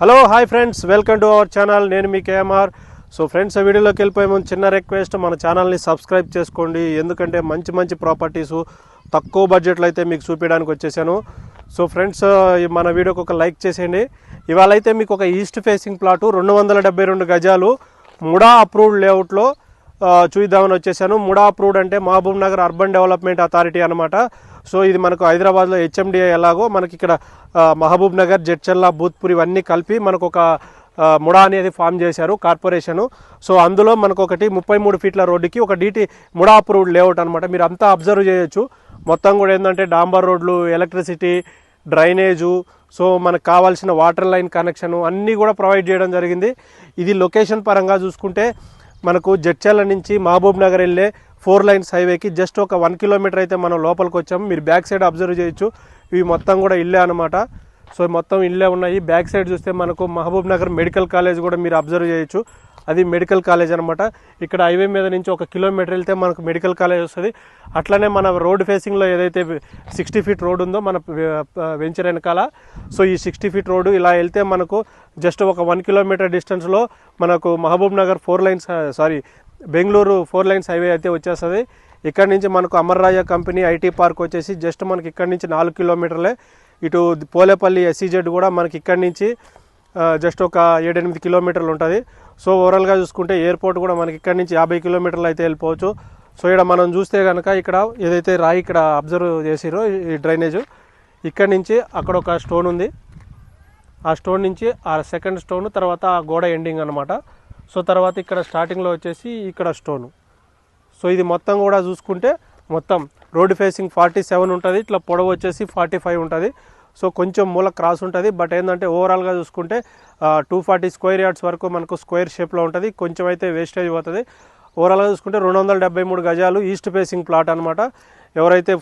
Hello hi friends welcome to our channel నేను మీ KMR. So friends ఆ వీడియోలోకి వెళ్ళిపోయే ముందు చిన్న రిక్వెస్ట్ మన ఛానల్ని సబ్స్క్రైబ్ చేసుకోండి. ఎందుకంటే మంచి మంచి ప్రాపర్టీస్ తక్కువ బడ్జెట్లో అయితే మీకు చూపించడానికి వచ్చేసాను. సో ఫ్రెండ్స్ మన వీడియోకి ఒక లైక్ చేసేయండి. ఇవాళ అయితే మీకు ఒక ఈస్ట్ ఫేసింగ్ ప్లాటు రెండు వందల డెబ్బై రెండు గజాలు ముడా అప్రూవ్డ్ లేఅవుట్లో చూద్దామని వచ్చేసాను. ముడా అప్రూవ్డ్ అంటే Mahabubnagar urban development authority అనమాట సో ఇది మనకు హైదరాబాద్లో హెచ్ఎండిఏ ఎలాగో మనకి ఇక్కడ మహబూబ్ నగర్ జడ్చల్లా భూత్పూర్ ఇవన్నీ కలిపి మనకు ఒక ముడా అనేది ఫామ్ చేశారు కార్పొరేషను. సో అందులో మనకు ఒకటి ముప్పై మూడు ఫీట్ల రోడ్డుకి ఒక డీటీ ముడా అప్రూవ్డ్ లేఅవుట్ అనమాట మీరు అంతా అబ్జర్వ్ చేయొచ్చు. మొత్తం కూడా ఏంటంటే డాంబర్ రోడ్లు ఎలక్ట్రిసిటీ డ్రైనేజు సో మనకు కావాల్సిన వాటర్ లైన్ కనెక్షన్ అన్నీ కూడా ప్రొవైడ్ చేయడం జరిగింది. ఇది లొకేషన్ పరంగా చూసుకుంటే మనకు జడ్చర్ల నుంచి మహబూబ్ నగర్ వెళ్ళే ఫోర్ లైన్స్ హైవేకి జస్ట్ ఒక వన్ కిలోమీటర్ అయితే మనం లోపలికి వచ్చాము మీరు బ్యాక్ సైడ్ అబ్జర్వ్ చేయొచ్చు. ఇవి మొత్తం కూడా ఇల్లే అనమాట సో మొత్తం ఇల్లే ఉన్నాయి. బ్యాక్ సైడ్ చూస్తే మనకు మహబూబ్ నగర్ మెడికల్ కాలేజ్ కూడా మీరు అబ్జర్వ్ చేయొచ్చు. అది మెడికల్ కాలేజ్ అనమాట ఇక్కడ హైవే మీద నుంచి ఒక కిలోమీటర్ వెళ్తే మనకు మెడికల్ కాలేజ్ వస్తుంది. అట్లనే మన రోడ్ ఫేసింగ్లో ఏదైతే సిక్స్టీ ఫీట్ రోడ్ ఉందో మన వెంచర్ వెనకాల. సో ఈ సిక్స్టీ ఫీట్ రోడ్డు ఇలా వెళ్తే మనకు జస్ట్ ఒక వన్ కిలోమీటర్ డిస్టెన్స్లో మనకు Mahabub Nagar four lines sorry Bengaluru four lines highway అయితే వచ్చేస్తుంది. ఇక్కడ నుంచి మనకు అమర్రాజా కంపెనీ ఐటీ పార్క్ వచ్చేసి జస్ట్ మనకి ఇక్కడ నుంచి నాలుగు కిలోమీటర్లే. ఇటు పోలేపల్లి ఎస్సీజెడ్ కూడా మనకి ఇక్కడ నుంచి జస్ట్ ఒక ఏడెనిమిది కిలోమీటర్లు ఉంటుంది. సో ఓవరాల్గా చూసుకుంటే ఎయిర్పోర్ట్ కూడా మనకి ఇక్కడ నుంచి యాభై కిలోమీటర్లు అయితే వెళ్ళిపోవచ్చు. సో ఇక్కడ మనం చూస్తే కనుక ఇక్కడ ఏదైతే రాయి ఇక్కడ అబ్జర్వ్ చేసిరో ఈ డ్రైనేజ్ ఇక్కడ నుంచి అక్కడ ఒక స్టోన్ ఉంది. ఆ స్టోన్ నుంచి ఆ సెకండ్ స్టోన్ తర్వాత ఆ గోడ ఎండింగ్ అనమాట సో తర్వాత ఇక్కడ స్టార్టింగ్లో వచ్చేసి ఇక్కడ స్టోను. సో ఇది మొత్తం కూడా చూసుకుంటే మొత్తం రోడ్ ఫేసింగ్ ఫార్టీ సెవెన్ ఉంటుంది ఇట్లా పొడవు వచ్చేసి ఫార్టీ ఫైవ్ ఉంటుంది. సో కొంచెం మూల క్రాస్ ఉంటుంది. బట్ ఏంటంటే ఓవరాల్గా చూసుకుంటే టూ ఫార్టీ స్క్వేర్ యార్డ్స్ వరకు మనకు స్క్వేర్ షేప్లో ఉంటుంది. కొంచెం అయితే వేస్టేజ్ పోతుంది. ఓవరాల్గా చూసుకుంటే రెండు వందల డెబ్బై మూడు గజాలు ఈస్ట్ ఫేసింగ్ ప్లాట్ అనమాట ఎవరైతే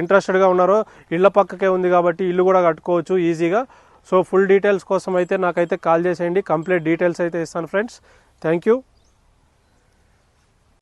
ఇంట్రెస్టెడ్గా ఉన్నారో ఇళ్ళ పక్కకే ఉంది కాబట్టి ఇల్లు కూడా కట్టుకోవచ్చు ఈజీగా. సో ఫుల్ డీటెయిల్స్ కోసం అయితే నాకైతే కాల్ చేసేయండి. కంప్లీట్ డీటెయిల్స్ అయితే ఇస్తాను ఫ్రెండ్స్. Thank you.